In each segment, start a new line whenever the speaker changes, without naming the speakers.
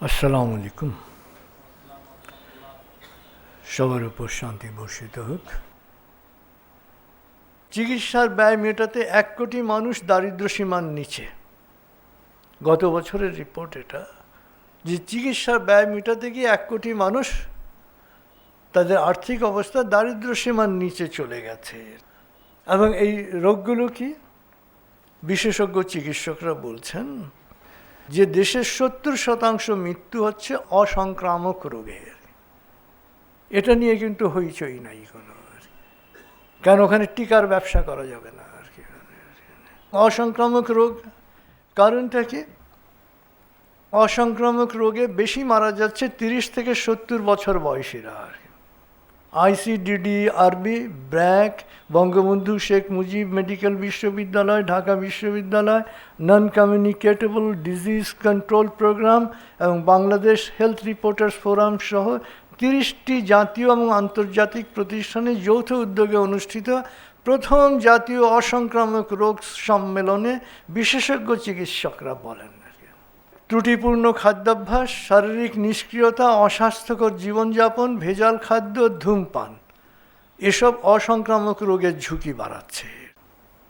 আসসালামু আলাইকুম সবার উপর শান্তি বর্ষিত হোক চিকিৎসার ব্যয় মেটাতে এক কোটি মানুষ দারিদ্র সীমার নিচে গত বছরের রিপোর্ট এটা যে চিকিৎসার ব্যয় মেটাতে গিয়ে এক কোটি মানুষ তাদের আর্থিক অবস্থা দারিদ্র সীমার নিচে চলে গেছে এবং এই রোগগুলো কি বিশেষজ্ঞ চিকিৎসকরা বলছেন যে দেশের সত্তর শতাংশ মৃত্যু হচ্ছে অসংক্রামক রোগের। এটা নিয়ে কিন্তু হইচই নাই কোনো আর কারণ ওখানে টিকার ব্যবসা করা যাবে না আর কি? অসংক্রামক রোগ, কারণটা কি? অসংক্রামক রোগে বেশি মারা যাচ্ছে তিরিশ থেকে সত্তর বছর বয়সীরা আর কি। ICDD RB, BRAC, Bangabandhu Sheikh Mujib medical বিশ্ববিদ্যালয়, ঢাকা বিশ্ববিদ্যালয় non communicable disease control program এবং বাংলাদেশ হেলথ রিপোর্টার্স ফোরাম সহ তিরিশটি জাতীয় এবং আন্তর্জাতিক প্রতিষ্ঠানে যৌথ উদ্যোগে অনুষ্ঠিত প্রথম জাতীয় অসংক্রামক রোগ সম্মেলনে বিশেষজ্ঞ চিকিৎসকরা বলেন। ত্রুটিপূর্ণ খাদ্যাভ্যাস, শারীরিক নিষ্ক্রিয়তা, অস্বাস্থ্যকর জীবনযাপন, ভেজাল খাদ্য, ধূমপান। এসব অসংক্রামক রোগের ঝুঁকি বাড়াচ্ছে।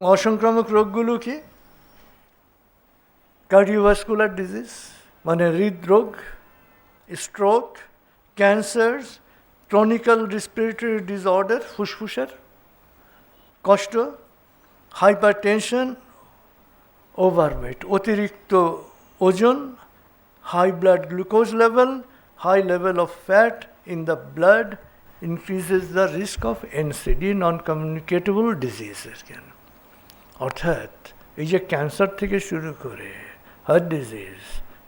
অসংক্রামক রোগগুলো কি? কার্ডিওভাস্কুলার ডিজিজ মানে হৃদরোগ stroke cancer chronical respiratory disorder ফুসফুসের কষ্ট হাইপার টেনশন ওভারওয়েট অতিরিক্ত blood glucose level high level of fat in the blood increases the risk of NCD non communicable diseases কেন অর্থাৎ এই যে ক্যান্সার থেকে শুরু করে হার্ট ডিজিজ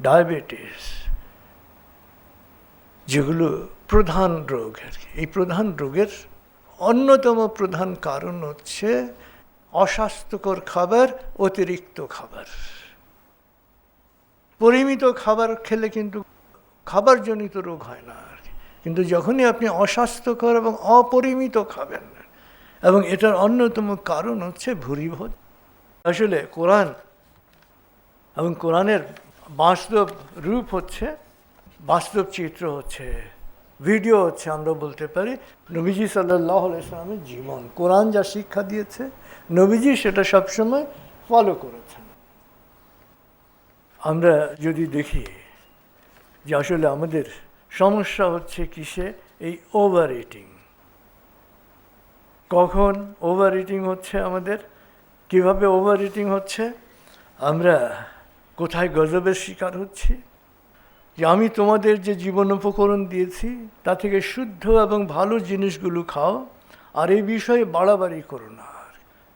ডায়াবেটিস যেগুলো প্রধান রোগ আর কি, এই প্রধান রোগের অন্যতম প্রধান কারণ হচ্ছে অস্বাস্থ্যকর খাবার, অতিরিক্ত খাবার। পরিমিত খাবার খেলে কিন্তু খাবারজনিত রোগ হয় না আর কি। কিন্তু যখনই আপনি অস্বাস্থ্যকর এবং অপরিমিত খাবেন, এবং এটার অন্যতম কারণ হচ্ছে ভুরিভোজ। আসলে কোরআন এবং কোরআনের বাস্তব রূপ হচ্ছে, বাস্তব চিত্র হচ্ছে, ভিডিও হচ্ছে আমরা বলতে পারি নবীজি সাল্লাহ ইসলামের জীবন। কোরআন যা শিক্ষা দিয়েছে, নবীজি সেটা সবসময় ফলো করেছেন। আমরা যদি দেখি যে আসলে আমাদের সমস্যা হচ্ছে কিসে? এই ওভার ইটিং কখন ওভার ইটিং হচ্ছে আমাদের? কীভাবে ওভার ইটিং হচ্ছে? আমরা কোথায় গজবের শিকার হচ্ছি? যে আমি তোমাদের যে জীবন উপকরণ দিয়েছি, তা থেকে শুদ্ধ এবং ভালো জিনিসগুলো খাও, আর এই বিষয়ে বাড়াবাড়ি করো না।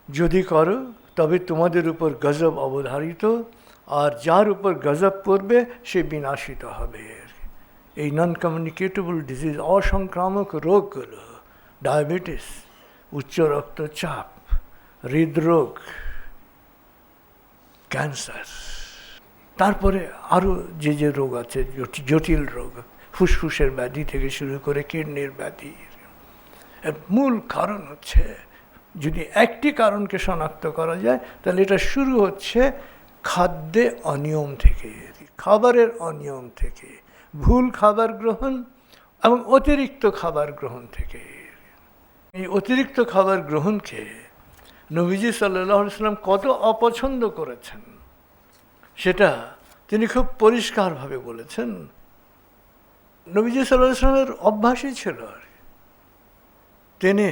যদি করো, তবে তোমাদের উপর গজব অবধারিত আর যার উপর গজব পড়বে, সে বিনাশিত হবে। এই নন কমিউনিকেটেবল ডিজিজ অসংক্রামক রোগগুলো ডায়াবেটিস উচ্চ রক্তচাপ, হৃদরোগ ক্যান্সার তারপরে আরও যে যে রোগ আছে জটিল রোগ, ফুসফুসের ব্যাধি থেকে শুরু করে কিডনির ব্যাধি। মূল কারণ হচ্ছে, যদি একটি কারণকে শনাক্ত করা যায়, তাহলে এটা শুরু হচ্ছে খাদ্যে অনিয়ম থেকে, খাবারের অনিয়ম থেকে, ভুল খাবার গ্রহণ এবং অতিরিক্ত খাবার গ্রহণ থেকে। এই অতিরিক্ত খাবার গ্রহণকে নবীজি সাল্লাহ সাল্লাম কত অপছন্দ করেছেন, সেটা তিনি খুব পরিষ্কারভাবে বলেছেন। নবীজি সাল্লাহ সাল্লামের অভ্যাসই ছিল আর তিনি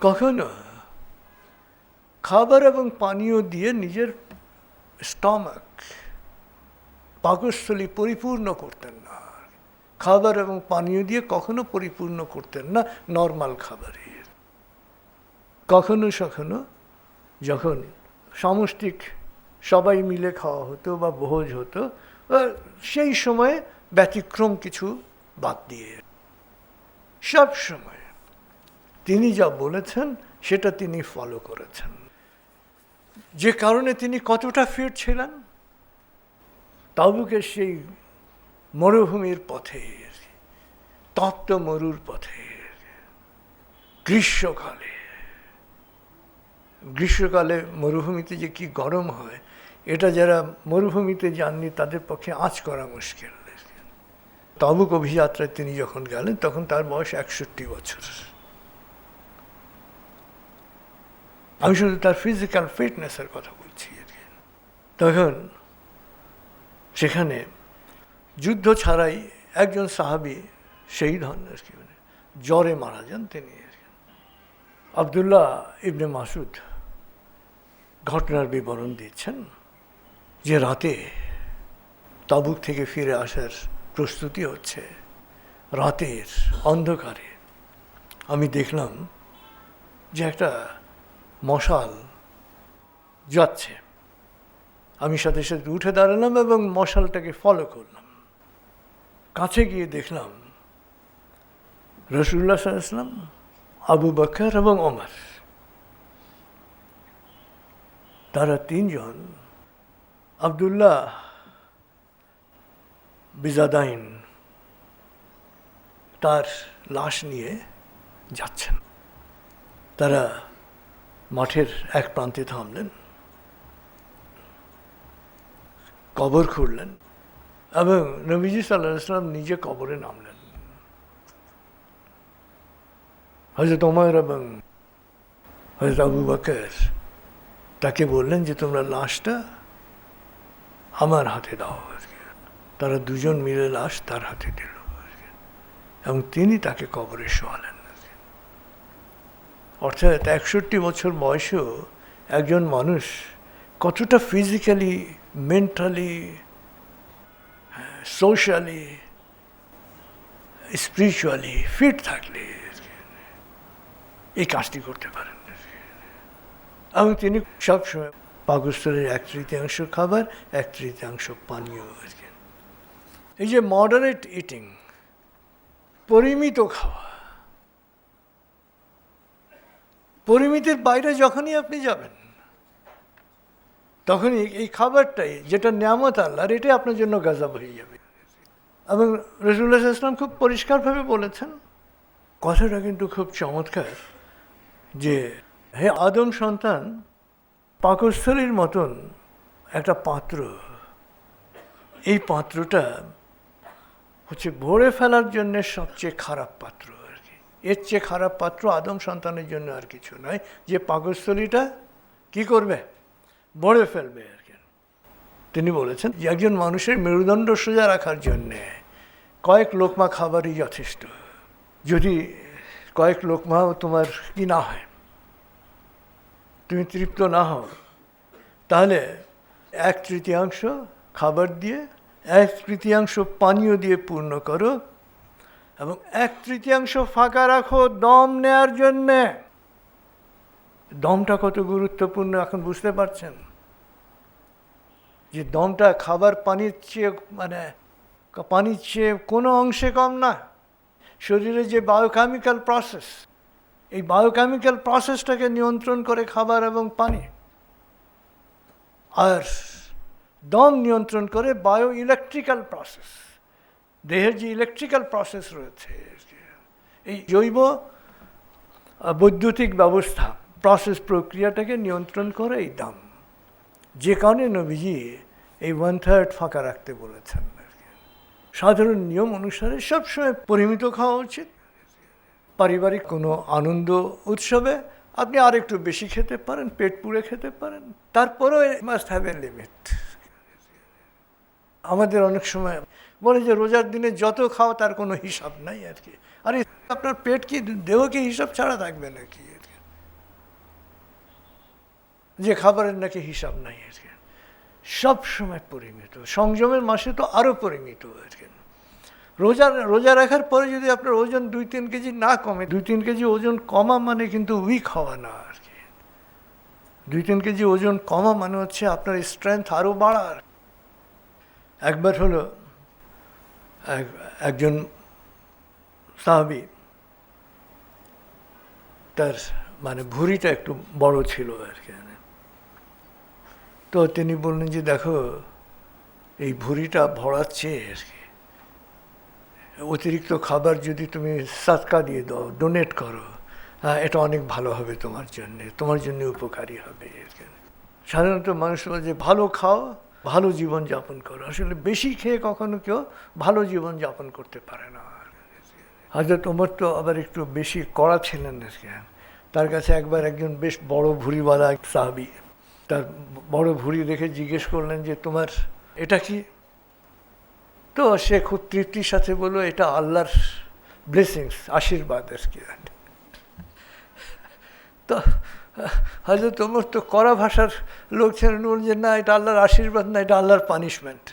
কখনো খাবার এবং পানীয় দিয়ে নিজের স্টমাক পাকস্থলী পরিপূর্ণ করতেন না। খাবার এবং পানীয় দিয়ে কখনো পরিপূর্ণ করতেন না নর্মাল খাবারের। কখনো সখনো যখন সামষ্টিক সবাই মিলে খাওয়া হতো বা ভোজ হতো সেই সময়ে ব্যতিক্রম কিছু বাদ দিয়ে। সব সময় তিনি যা বলেছেন, সেটা তিনি ফলো করেছেন। যে কারণে তিনি কতটা ফিট ছিলেন? তাবুকের সেই মরুভূমির পথে, তপ্ত মরুর পথে, গ্রীষ্মকালে গ্রীষ্মকালে মরুভূমিতে যে কি গরম হয়, এটা যারা মরুভূমিতে যাননি, তাদের পক্ষে আঁচ করা মুশকিল। তাবুক অভিযাত্রায় তিনি যখন গেলেন, তখন তার বয়স একষট্টি বছর। আমি শুধু তার ফিজিক্যাল ফিটনেসের কথা বলছি আর কি। তখন সেখানে যুদ্ধ ছাড়াই একজন সাহাবি শহীদ হন আর কি মানে জ্বরে মারা যান তিনি আর কি। আবদুল্লাহ ইবনে মাসুদ ঘটনার বিবরণ দিচ্ছেন যে রাতে তাবুক থেকে ফিরে আসার প্রস্তুতি হচ্ছে রাতের অন্ধকারে আমি দেখলাম যে একটা মশাল যাচ্ছে। আমি সাথে সাথে উঠে দাঁড়ালাম এবং মশালটাকে ফলো করলাম। কাছে গিয়ে দেখলাম রসুল্লাহ ইসলাম আবু বকর এবং অমর তারা তিনজন আবদুল্লাহ বিজাদাইন তার লাশ নিয়ে যাচ্ছেন। তারা মাঠের এক প্রান্তে থামলেন। কবর খুঁড়লেন এবং নবীজি সাল্লাহ ইসলাম নিজে কবরে নামলেন। হজরত ওমর এবং হজরত আবু বকর তাকে বললেন যে, তোমরা লাশটা আমার হাতে দাও তারা দুজন মিলে লাশ তার হাতে দিল এবং তিনি তাকে কবরে শোয়ালেন। অর্থাৎ একষট্টি বছর বয়সেও একজন মানুষ কতটা physically mentally socially spiritually fit থাকলে এই কাজটি করতে পারেন। এবং তিনি সবসময় পাকস্থলের এক তৃতীয়াংশ খাবার, এক তৃতীয়াংশ পানীয় এই যে মডারেট ইটিং পরিমিত খাওয়া পরিমিতির বাইরে যখনই আপনি যাবেন, তখনই এই খাবারটাই যেটা নিয়ামত আল্লাহর, এটাই আপনার জন্য গাজাব হয়ে যাবে। এবং রসুল্লাহ ইসলাম খুব পরিষ্কারভাবে বলেছেন, কথাটা কিন্তু খুব চমৎকার যে, হে আদম সন্তান, পাকস্থলীর মতন একটা পাত্র, এই পাত্রটা হচ্ছে ভরে ফেলার জন্য সবচেয়ে খারাপ পাত্র। এর চেয়ে খারাপ পাত্র আদম সন্তানের জন্য আর কিছু নয়। যে পাকস্থলীটা কি করবে? ভরে ফেলবে আর কি। তিনি বলেছেন যে একজন মানুষের মেরুদণ্ড সোজা রাখার জন্যে কয়েক লোকমা খাবারই যথেষ্ট। যদি কয়েক লোকমাও তোমার কি না হয়, তুমি তৃপ্ত না হও, তাহলে এক তৃতীয়াংশ খাবার দিয়ে, এক তৃতীয়াংশ পানীয় দিয়ে পূর্ণ করো এবং এক তৃতীয়াংশ ফাঁকা রাখো দম নেয়ার জন্যে। দমটা কত গুরুত্বপূর্ণ এখন বুঝতে পারছেন? যে দমটা খাবার পানির চেয়ে মানে পানির চেয়ে কোনো অংশে কম না। শরীরে যে বায়োকেমিক্যাল প্রসেস, এই বায়োকেমিক্যাল প্রসেসটাকে নিয়ন্ত্রণ করে খাবার এবং পানি। আর দম নিয়ন্ত্রণ করে বায়ো ইলেকট্রিক্যাল প্রসেস। দেহের যে ইলেকট্রিক্যাল প্রসেস রয়েছে, এই জৈব বৈদ্যুতিক ব্যবস্থা প্রসেস প্রক্রিয়াটাকে নিয়ন্ত্রণ করে এই দাম। যে কারণে নবীজি এই ওয়ান থার্ড ফাঁকা রাখতে বলেছেন। সাধারণ নিয়ম অনুসারে সবসময় পরিমিত খাওয়া উচিত। পারিবারিক কোনো আনন্দ উৎসবে আপনি আর একটু বেশি খেতে পারেন, পেট পুড়ে খেতে পারেন, তারপরেও মাস্ট হ্যাভ এ লিমিট আমাদের অনেক সময় বলে যে রোজার দিনে যত খাও, তার কোনো হিসাব নাই আর কি। আরে, আপনার পেট কি দেহ কি হিসাব ছাড়া থাকবে নাকি? আর কি? যে খাবারের নাকি হিসাব নাই আর কি। সব সময় পরিমিত। সংযমের মাসে তো আরও পরিমিত আর কি। রোজা রোজা রাখার পরে যদি আপনার ওজন দুই তিন কেজি না কমে, দুই তিন কেজি ওজন কমা মানে কিন্তু উইক হওয়া না আর কি। দুই তিন কেজি ওজন কমা মানে হচ্ছে আপনার স্ট্রেংথ আরও বাড়ার। একবার হলো একজন সাহাবি, তার মানে ভুঁড়িটা একটু বড় ছিল আর কি তো তিনি বললেন যে, দেখো, এই ভুঁড়িটা ভরাচ্ছে আর কি অতিরিক্ত খাবার যদি তুমি সাতকা দিয়ে দাও ডোনেট করো হ্যাঁ এটা অনেক ভালো হবে তোমার জন্যে, তোমার জন্য উপকারী হবে কি। সাধারণত মানুষ যে, ভালো খাও ভালো জীবন যাপন করো। আসলে বেশি খেয়ে কখনো কেউ ভালো জীবন যাপন করতে পারে না। হজরত ওমর তো আবার একটু বেশি কড়া ছিলেন আর তার কাছে একবার একজন বেশ বড় ভুঁড়িওয়ালা সাহাবি তার বড় ভুঁড়ি দেখে জিজ্ঞেস করলেন যে, তোমার এটা কি? তো সে খুব তৃপ্তির সাথে বলল, এটা আল্লাহর ব্লেসিংস আশীর্বাদ আর কি। তো হয়তো তোমার তো কড়া ভাষার লোক ছিলেন বলছেন না, এটা আল্লাহর আশীর্বাদ না, এটা আল্লাহর পানিশমেন্ট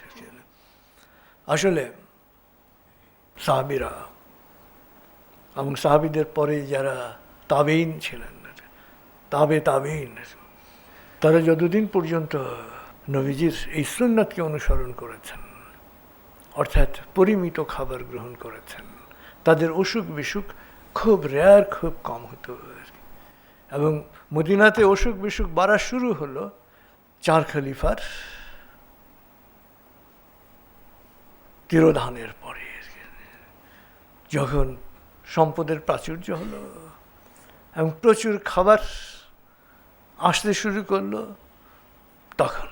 আসলে সাহাবিরা এবং সাহাবিদের পরে যারা তাবেইন ছিলেন, তাবে তাবেইন তারা যতদিন পর্যন্ত নবীজির এই সুন্নাতকে অনুসরণ করেছেন, অর্থাৎ পরিমিত খাবার গ্রহণ করেছেন, তাদের অসুখ বিসুখ খুব রেয়ার খুব কম হতো আর। এবং মদিনাতে অসুখ বিসুখ বাড়া শুরু হলো চার খলিফার তিরোধানের পরে যখন সম্পদের প্রাচুর্য হলো এবং প্রচুর খাবার আসতে শুরু করল, তখন